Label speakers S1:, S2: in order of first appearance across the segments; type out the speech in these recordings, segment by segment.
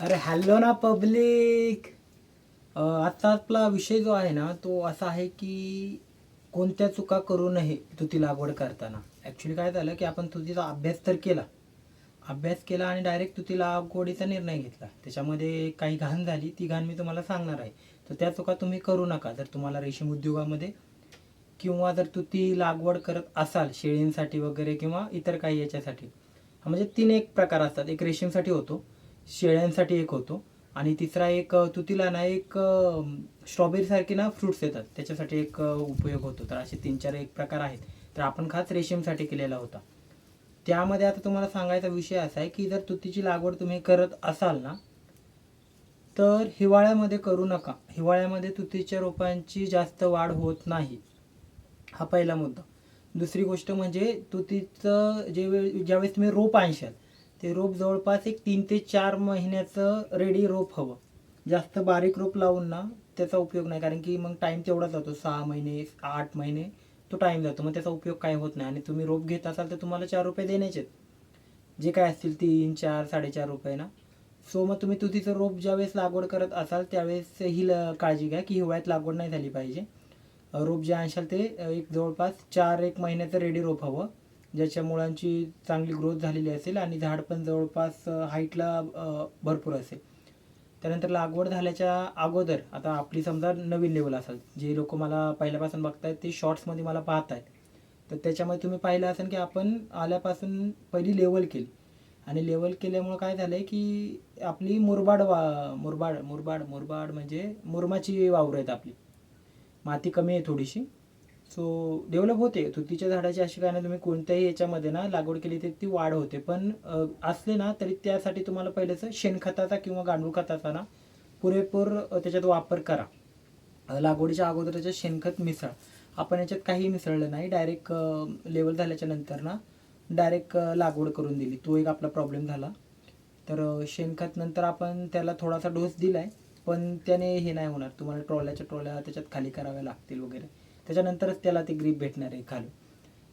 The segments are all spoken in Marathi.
S1: अरे हॅलो ना पब्लिक आजचा आपला विषय जो आहे ना तो असा आहे की कोणत्या चुका करू नये तुती लागवड करताना. ॲक्च्युली काय झालं की आपण तुतीचा अभ्यास तर केला. अभ्यास केला आणि डायरेक्ट तुती लागवडीचा निर्णय घेतला. त्याच्यामध्ये काही घाण झाली ती घाण मी तुम्हाला सांगणार आहे. तर त्या चुका तुम्ही करू नका. जर तुम्हाला रेशीम उद्योगामध्ये किंवा जर तुती लागवड करत असाल शेळींसाठी वगैरे किंवा इतर काही याच्यासाठी. म्हणजे तीन एक प्रकार असतात. एक रेशीमसाठी होतो. शेळ्यांसाठी एक होतो. आणि तिसरा एक तुतीला ना एक स्ट्रॉबेरी सारखे ना फ्रुट्स येतात. त्याच्यासाठी एक उपयोग होतो. तर असे तीन चार एक प्रकार आहेत. तर आपण खास रेशीमसाठी केलेला होता. त्यामध्ये आता तुम्हाला सांगायचा विषय असा आहे की जर तुतीची लागवड तुम्ही करत असाल ना तर हिवाळ्यामध्ये करू नका. हिवाळ्यामध्ये तुतीच्या रोपांची जास्त वाढ होत नाही. हा पहिला मुद्दा. दुसरी गोष्ट म्हणजे तुतीचं जे वेळ ज्यावेळेस तुम्ही रोप आणशाल ते रोप जवळपास एक तीन ते चार महिन्याचं रेडी रोप हवं. जास्त बारीक रोप लावून ना त्याचा उपयोग नाही. कारण की मग टाईम तेवढा जातो. सहा महिने आठ महिने तो टाईम जातो. मग त्याचा उपयोग काय होत नाही. आणि तुम्ही रोप घेत असाल तर तुम्हाला चार रुपये देण्याचे जे काय असतील तीन चार साडेचार रुपये ना. सो मग तुम्ही तुतीचं रोप ज्यावेळेस लागवड करत असाल त्यावेळेस ही ल- काळजी घ्या की हिवाळ्यात लागवड नाही झाली पाहिजे. रोप जे आणशाल ते एक जवळपास चार एक महिन्याचं रेडी रोप हवं. ज्याच्या मुळांची चांगली ग्रोथ झालेली असेल आणि झाड पण जवळपास हाईटला भरपूर असेल. त्यानंतर लागवड झाल्याच्या अगोदर आता आपली समजा नवीन लेवल असेल जे लोक मला पहिल्यापासून बघतायत ते शॉर्ट्समध्ये मला पाहत आहेत तर त्याच्यामध्ये तुम्ही पाहिलं असेल की आपण आल्यापासून पहिली लेवल केली. आणि लेवल केल्यामुळं काय झालं आहे की आपली मुरबाड वा मुरबाड मुरबाड मुरबाड म्हणजे मुरमाची वावरं आहेत आपली. माती कमी आहे थोडीशी. सो डेव्हलप होते. तुतीच्या झाडाची अशी काय नाही तुम्ही कोणत्याही याच्यामध्ये ना लागवड केली तर ती वाढ होते. पण असले ना तरी त्यासाठी तुम्हाला पहिलेच शेणखताचा किंवा गांडूळ खताचा ना पुरेपूर त्याच्यात वापर करा. लागवडीच्या अगोदर त्याच्यात शेणखत मिसळ. आपण याच्यात काही मिसळलं नाही. डायरेक्ट लेवल झाल्याच्यानंतर ना डायरेक्ट लागवड करून दिली. तो एक आपला प्रॉब्लेम झाला. तर शेणखत नंतर आपण त्याला थोडासा डोस दिला आहे पण त्याने हे नाही होणार. तुम्हाला ट्रॉल्याच्या ट्रॉल्या त्याच्यात खाली कराव्या लागतील वगैरे. त्याच्यानंतरच त्याला ते ग्रीप भेटणार आहे खाली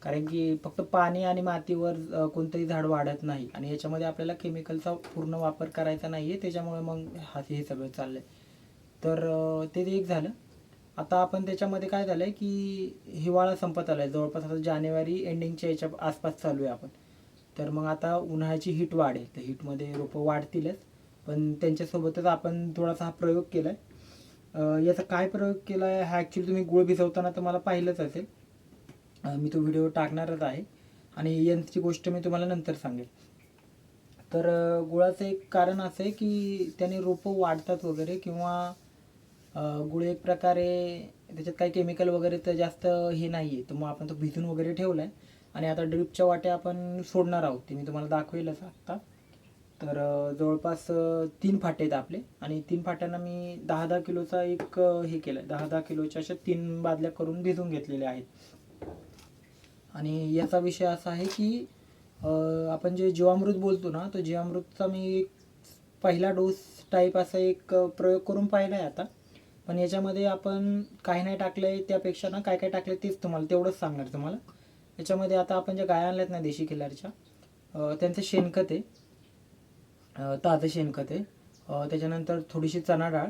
S1: कारण की फक्त पाणी आणि मातीवर कोणतंही झाड वाढत नाही. आणि याच्यामध्ये आपल्याला केमिकलचा पूर्ण वापर करायचा नाही आहे त्याच्यामुळे मग हा हे सगळं चाललंय. तर ते एक झालं. आता आपण त्याच्यामध्ये काय झालं आहे की हिवाळा संपत आला आहे जवळपास आता जानेवारी एंडिंगच्या याच्या आसपास चालू आहे आपण. तर मग आता उन्हाळ्याची हीट वाढेल. तर हीटमध्ये रोपं वाढतीलच. पण त्यांच्यासोबतच आपण थोडासा हा प्रयोग केला आहे याचा काय प्रयोग केला आहे हा ॲक्च्युली तुम्ही गुळ भिजवताना तर मला पाहिलंच असेल. मी तो व्हिडिओ टाकणारच आहे आणि यांची गोष्ट मी तुम्हाला नंतर सांगेल. तर गुळाचं एक कारण असं आहे की त्याने रोपं वाढतात वगैरे किंवा गुळ एक प्रकारे त्याच्यात काही केमिकल वगैरे तर जास्त हे नाही आहे तर मग आपण तो भिजून वगैरे ठेवला आहे आणि आता ड्रिपच्या वाट्या आपण सोडणार आहोत. ते मी तुम्हाला दाखवेलच आत्ता तर जवळपास तीन फाटे आहेत आपले. आणि तीन फाट्यांना मी दहा दहा किलोचा एक हे केलं दहा दहा किलोच्या अशा तीन बादल्या करून भिजून घेतलेल्या आहेत. आणि याचा विषय असा आहे की आपण जे जीवामृत बोलतो ना तो जीवामृतचा मी एक पहिला डोस टाईप असा एक प्रयोग करून पाहिला आहे आता. पण याच्यामध्ये आपण काही नाही टाकलंय त्यापेक्षा ना काय काय टाकलंय तेच तुम्हाला तेवढंच सांगणार तुम्हाला. याच्यामध्ये आता आपण ज्या गाया आणल्यात ना देशी खिल्लारच्या त्यांचं शेणखत आहे. ताजं शेणखत आहे. त्याच्यानंतर थोडीशी चणा डाळ.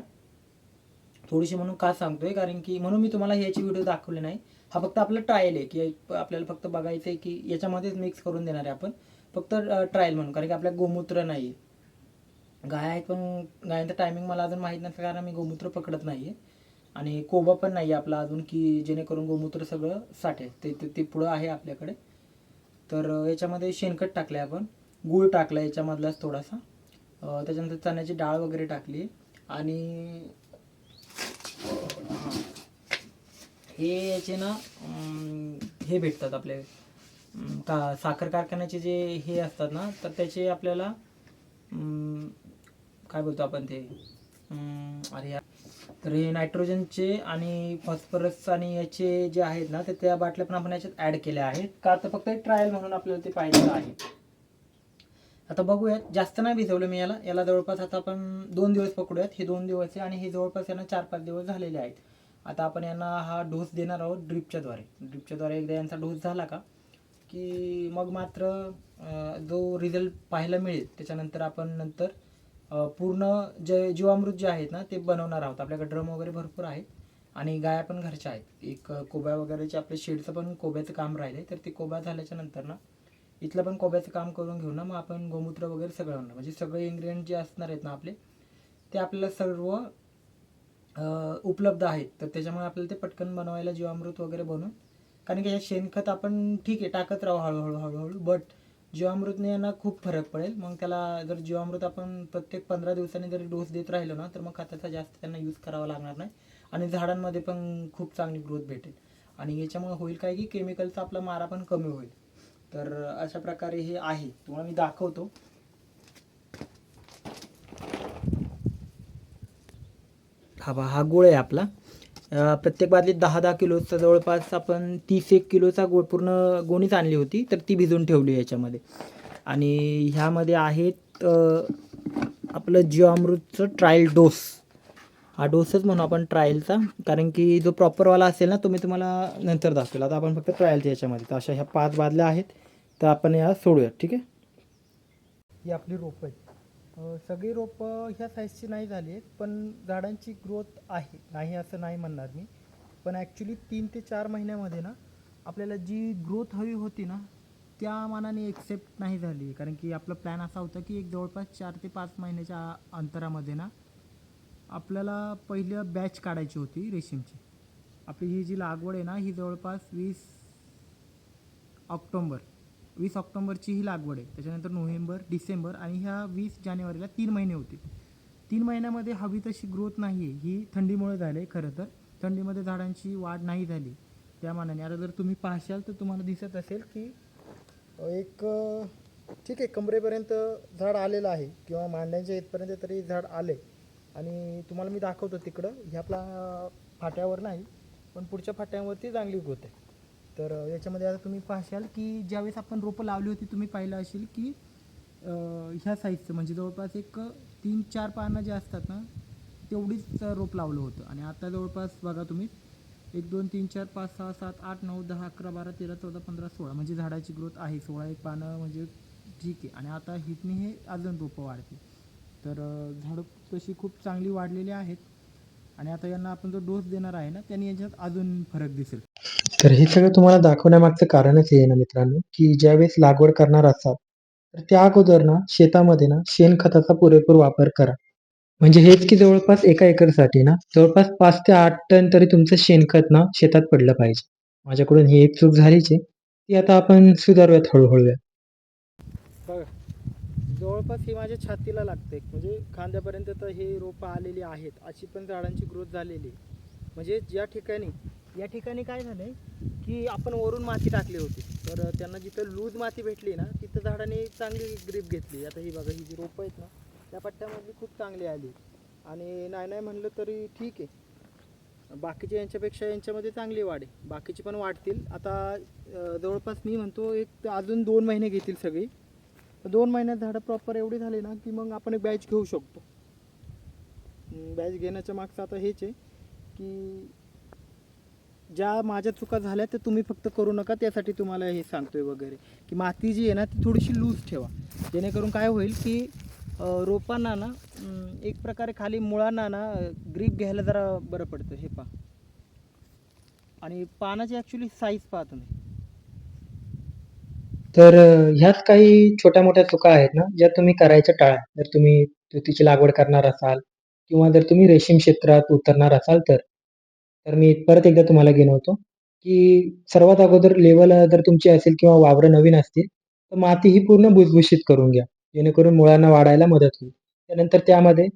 S1: थोडीशी म्हणून का सांगतोय? कारण की म्हणून मी तुम्हाला ह्याची व्हिडिओ दाखवले नाही. हा फक्त आपला ट्रायल आहे की आपल्याला फक्त बघायचं आहे की याच्यामध्येच मिक्स करून देणार आहे आपण. फक्त ट्रायल म्हणून. कारण की आपल्या गोमूत्र नाही आहे गाय आहेत पण गायांचं टायमिंग मला अजून माहीत नसतं कारण मी गोमूत्र पकडत नाही आहे आणि कोबा पण नाही आहे आपला अजून की जेणेकरून गोमूत्र सगळं साठेल. ते ते- ते पुढं आहे आपल्याकडे. तर याच्यामध्ये शेणखत टाकलं आहे आपण. गूळ टाकला याच्यामधलाच थोडासा. त्याच्यानंतर चण्याची डाळ वगैरे टाकली. आणि हे याचे ना हे भेटतात आपले का साखर कारखान्याचे जे हे असतात ना तर त्याचे आपल्याला काय बोलतो आपण ते अरे तर हे नायट्रोजनचे आणि फॉस्फरस आणि याचे जे आहेत ना ते त्या बाटल्या पण आपण याच्यात ॲड केल्या आहेत. का तर फक्त ट्रायल म्हणून आपल्याला ते पाहिजे आहे. आता बघूयात जास्त नाही भिजवलं मी याला. याला जवळपास आता आपण दोन दिवस पकडूयात. हे दोन दिवस आहे आणि हे जवळपास यांना चार पाच दिवस झालेले आहेत. आता आपण यांना हा डोस देणार आहोत ड्रिपच्या द्वारे. ड्रिपच्या द्वारे एकदा यांचा डोस झाला का की मग मात्र जो रिझल्ट पाहायला मिळेल त्याच्यानंतर आपण नंतर पूर्ण जे जीवामृत जे आहेत ना ते बनवणार आहोत. आपल्याकडे ड्रम वगैरे भरपूर आहेत आणि गाया पण घरच्या आहेत. एक कोब्या वगैरेचे आपल्या शेडचं पण कोब्याचं काम राहिले तर ते कोब्या झाल्याच्यानंतर ना इथलं पण कोब्याचं काम करून घेऊ ना मग आपण गोमूत्र वगैरे सगळं आणणार. म्हणजे सगळे इन्ग्रेडियंट जे असणार आहेत ना आपले ते आपल्याला सर्व उपलब्ध आहेत. तर त्याच्यामुळे आपल्याला ते पटकन बनवायला जीवामृत वगैरे बनवून कारण की हे शेणखत आपण ठीक आहे टाकत राहू हळूहळू हळूहळू बट जीवामृतने यांना खूप फरक पडेल. मग त्याला जर जीवामृत आपण प्रत्येक पंधरा दिवसांनी जरी डोस देत राहिलो ना तर मग खताचा जास्त त्यांना यूज करावा लागणार नाही. आणि झाडांमध्ये पण खूप चांगली ग्रोथ भेटेल. आणि याच्यामुळे होईल काय की केमिकलचा आपला मारा पण कमी होईल. तर अशा प्रकारे हे आहे. तुम्हाला मी दाखवतो. हा बा हा गुळ आहे आपला. प्रत्येक बादलीत दहा दहा किलोचा जवळपास आपण तीस एक किलोचा गोळ पूर्ण गोणीच आणली होती तर ती भिजून ठेवली याच्यामध्ये. आणि ह्यामध्ये आहेत आपलं जीवामृतचं ट्रायल डोस हा डोसच म्हणू आपण ट्रायलचा कारण की जो प्रॉपरवाला असेल ना तो मी तुम्हाला नंतर दाखवेल. आता आपण फक्त ट्रायलच्या याच्यामध्ये. तर अशा ह्या पाच बादल्या आहेत. तर आपण या सोडूयात ठीक आहे? ही आपली रोपं आहेत. सगळी रोपं ह्या साईजची नाही झाली आहेत पण झाडांची ग्रोथ आहे. नाही असं नाही म्हणणार मी. पण ॲक्च्युली तीन ते चार महिन्यामध्ये ना आपल्याला जी ग्रोथ हवी होती ना त्या मानाने एक्सेप्ट नाही झाली. कारण की आपला प्लॅन असा होता की एक जवळपास चार ते पाच महिन्याच्या अंतरामध्ये ना आपल्याला पहिलं बॅच काढायची होती रेशीमची. आपली ही जी लागवड आहे ना ही जवळपास वीस ऑक्टोंबर. वीस ऑक्टोंबरची ही लागवड आहे. त्याच्यानंतर नोव्हेंबर डिसेंबर आणि ह्या वीस जानेवारीला तीन महिने होते. तीन महिन्यामध्ये हवी तशी ग्रोथ नाही आहे ही थंडीमुळे झाली आहे खरं तर. थंडीमध्ये झाडांची वाढ नाही झाली. त्या मानाने. आता जर तुम्ही पाहशाल तर तुम्हाला दिसत असेल की एक ठीक आहे कमरेपर्यंत झाड आलेलं आहे किंवा मांड्यांच्या इथपर्यंत तरी झाड आले आणि तुम्हाला मी दाखवतो तिकडं. ह्या प्ला फाट्यावर नाही पण पुढच्या फाट्यावरती चांगली ग्रोथ आहे तर याच्यामध्ये आता तुम्ही पाहशाल की ज्यावेळेस आपण रोपं लावली होती तुम्ही पाहिलं असेल की ह्या साईजचं म्हणजे जवळपास एक तीन चार पानं जे असतात ना तेवढीच रोप लावलं होतं. आणि आता जवळपास बघा तुम्ही एक दोन तीन चार पाच सहा सात आठ नऊ दहा अकरा बारा तेरा चौदा पंधरा सोळा म्हणजे झाडाची ग्रोथ आहे. सोळा एक पानं म्हणजे ठीक आहे. आणि आता हिटने हे अजून रोपं वाढते तर झाडं तशी खूप चांगली वाढलेली आहेत. आणि आता यांना आपण जो डोस देणार आहे ना त्यांनी याच्यात अजून फरक दिसेल. तर हे सगळं तुम्हाला दाखवण्यामागचं कारणच आहे ना मित्रांनो की ज्यावेळेस लागवड करणार असाल तर त्या अगोदर ना शेतामध्ये ना शेणखताचा पुरेपूर वापर करा. म्हणजे हेच की जवळपास एका एकरसाठी ना जवळपास पाच ते आठ टन तरी तुमचं शेणखत ना शेतात पडलं पाहिजे. माझ्याकडून ही एक चूक झालीच आहे. ती आता आपण सुधारूयात हळूहळू. बघा जवळपास ही माझ्या छातीला लागते. म्हणजे खांद्यापर्यंत तर हे रोपं आलेली आहेत. अशी पण झाडांची ग्रोथ झालेली आहे. म्हणजे ज्या ठिकाणी या ठिकाणी काय झालं आहे की आपण वरून माती टाकली होती. तर त्यांना जिथं लूज माती भेटली ना तिथं झाडाने चांगली ग्रीप घेतली. आता ही बघा ही जी रोपं आहेत ना त्या पट्ट्यामधली खूप चांगली आली. आणि नाही नाही म्हणलं तरी ठीक आहे. बाकीच्या यांच्यापेक्षा यांच्यामध्ये चांगली वाढ आहे. बाकीची पण वाढतील. आता जवळपास मी म्हणतो एक अजून दोन महिने घेतील सगळी. दोन महिन्यात झाडं प्रॉपर एवढी झाली ना की मग आपण एक बॅच घेऊ शकतो. बॅच घेण्याच्या मागचं आता हेच आहे की ज्या माझ्या चुका झाल्या त्या तुम्ही फक्त करू नका त्यासाठी तुम्हाला हे सांगतोय वगैरे. की माती जी आहे ना ती थोडीशी लूज ठेवा. जेणेकरून काय होईल की रोपांना ना एक प्रकारे खाली मुळांना ना ग्रीप घ्यायला जरा बरं पडतं हे पहा. आणि पानाची ॲक्च्युली साईज पाहा तुम्ही तर अ, ह्याच काही छोट्या मोठ्या चुका आहेत ना ज्या तुम्ही करायच्या टाळा जर तुम्ही तुतीची लागवड करणार असाल किंवा जर तुम्ही रेशीम क्षेत्रात उतरणार असाल तर. तर मी परत एकदा तुम्हाला गिनवतो की सर्वात अगोदर लेवल जर तुमची असेल किंवा वावरं नवीन असतील तर माती ही पूर्ण भुसभुशीत करून घ्या. जेणेकरून मुळांना वाढायला मदत होईल. त्यानंतर त्यामध्ये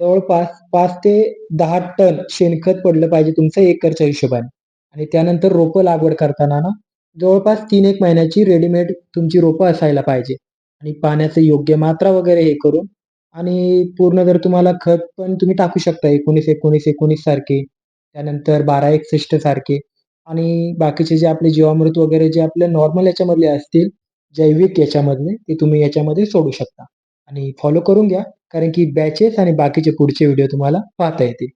S1: जवळपास पाच ते दहा टन शेणखत पडलं पाहिजे तुमचं एकरच्या हिशोबाने. आणि त्यानंतर रोपं लागवड करताना ना जवळपास तीन एक महिन्याची रेडीमेड तुमची रोपं असायला पाहिजे. आणि पाण्याचं योग्य मात्रा वगैरे हे करून आणि पूर्ण जर तुम्हाला खत पण तुम्ही टाकू शकता एकोणीस एकोणीस एकोणीस सारखे त्यानंतर बारा एकसष्ट सारखे. आणि बाकीचे जे आपले जीवामृत वगैरे जे आपले नॉर्मल याच्यामधले असतील जैविक याच्यामधले ते तुम्ही याच्यामध्ये सोडू शकता. आणि फॉलो करून घ्या कारण की बॅचेस आणि बाकीचे पुढचे व्हिडिओ तुम्हाला पाहता येतील.